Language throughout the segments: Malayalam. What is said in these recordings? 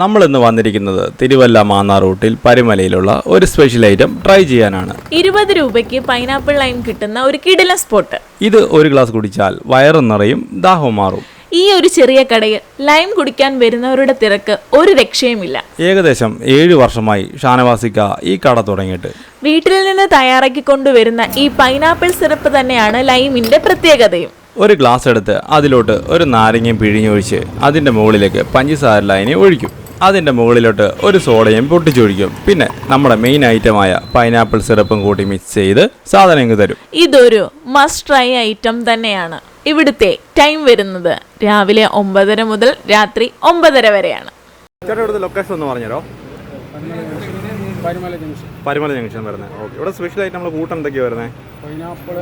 നമ്മൾ ഇന്ന് വന്നിരിക്കുന്നത് തിരുവല്ല മാന്നാർ റൂട്ടിൽ പരിമലയിലുള്ള ഒരു സ്പെഷ്യൽ ഐറ്റം ട്രൈ ചെയ്യാനാണ്. ഇരുപത് രൂപയ്ക്ക് പൈനാപ്പിൾ ലൈം കിട്ടുന്ന ഒരു കിടില സ്പോട്ട് ഇത് ഒരു ഗ്ലാസ് കുടിച്ചാൽ വയറും നിറയും ദാഹവും മാറും. ഈ ഒരു ചെറിയ കടയിൽ ലൈം കുടിക്കാൻ വരുന്നവരുടെ തിരക്ക് ഒരു രക്ഷയുമില്ല. ഏകദേശം ഏഴു വർഷമായി ഷാനവാസിക്ക ഈ കട തുടങ്ങിയിട്ട്. വീട്ടിൽ നിന്ന് തയ്യാറാക്കി കൊണ്ടുവരുന്ന ഈ പൈനാപ്പിൾ സിറപ്പ് തന്നെയാണ് ലൈമിന്റെ പ്രത്യേകതയും. ഒരു ഗ്ലാസ് എടുത്ത് അതിലോട്ട് ഒരു നാരങ്ങയും പിഴിഞ്ഞൊഴിച്ച് അതിന്റെ മുകളിലേക്ക് പഞ്ചസാര ലൈനി ഒഴിക്കും. അതിന്റെ മുകളിലോട്ട് ഒരു സോഡയും പൊട്ടിച്ചൊഴിക്കും. പിന്നെ നമ്മുടെ മെയിൻ ഐറ്റമായ പൈനാപ്പിൾ സിറപ്പും കൂടി മിക്സ് ചെയ്ത് സാധനം ഇങ്ങ് തരും. ഇതൊരു മസ്റ്റ് ട്രൈ ഐറ്റം തന്നെയാണ്. ഇവിടുത്തെ ടൈം വരുന്നത് രാവിലെ ഒമ്പതര മുതൽ രാത്രി ഒമ്പതര വരെയാണ്. ചേട്ടാ ഇവിടുത്തെ ലൊക്കേഷൻ ഒന്ന് പറഞ്ഞുതരോ? പരിമല ജംഗ്ഷൻ പരിമല ജംഗ്ഷൻ വരുന്നത്. ഓക്കെ ഇവിടെ സ്പെഷ്യൽ ആയിട്ട് നമ്മൾ കൂട്ടം എന്തൊക്കെയാണ് വരുന്നത് പൈനാപ്പിൾ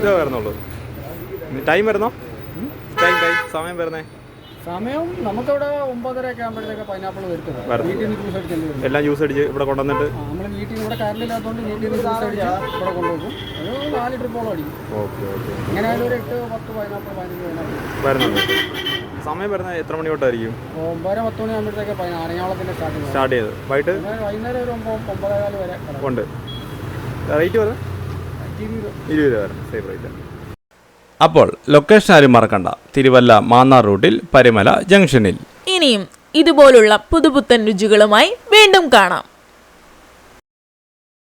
ഇതേ വരുന്നുള്ളൂ. ടൈം വരുന്നോ? ടൈം ടൈം സമയം വരുന്നേ. സമയം നമുക്കിവിടെ ഒമ്പതര ഒക്കെ ആകുമ്പോഴത്തേക്ക് പൈനാപ്പിൾ വരുത്തുന്നത് വരുന്നത്. വീട്ടിൽ നിന്ന് ജ്യൂസ് അടിക്കേണ്ടി വരും എല്ലാം ജ്യൂസ് അടിച്ച് ഇവിടെ കൊണ്ടുവന്നിട്ട്. നമ്മൾ വീട്ടിൽ ഇവിടെ കറണ്ട് ഇല്ലാത്തതുകൊണ്ട് വീട്ടിൽ നിന്ന് ജ്യൂസ് അടിച്ച് ഇവിടെ കൊണ്ടുപോകും ഒരു നാല് ട്രിപ്പോളം അടിക്കും. Okay okay. ഇങ്ങനെ ആയാലും ഒരു എട്ട് പത്ത് പൈനാപ്പിൾ പതിനഞ്ച് പൈനാപ്പിൾ. വരുന്നുണ്ട്. സമയം വരുന്നത് എത്ര മണി തൊട്ടായിരിക്കും? ഒമ്പതര പത്ത് മണി ആകുമ്പോഴത്തേക്ക് സ്റ്റാർട്ടിങ് സ്റ്റാർട്ട് ചെയ്ത്. വൈകിട്ട്? വൈകുന്നേരം ഒരു ഒമ്പത് ഒമ്പതേകാൽ വരെ. ഉണ്ട്. റേറ്റ് വരുന്നത് ഇരുപത്. രൂപ. വരണം സേഫ് റേറ്റ് അപ്പോൾ ലൊക്കേഷൻ ആരും മറക്കണ്ട. തിരുവല്ല മാന്നാർ റൂട്ടിൽ പരിമല ജംഗ്ഷനിൽ. ഇനിയും ഇതുപോലുള്ള പുതുപുത്തൻ രുചികളുമായി വീണ്ടും കാണാം.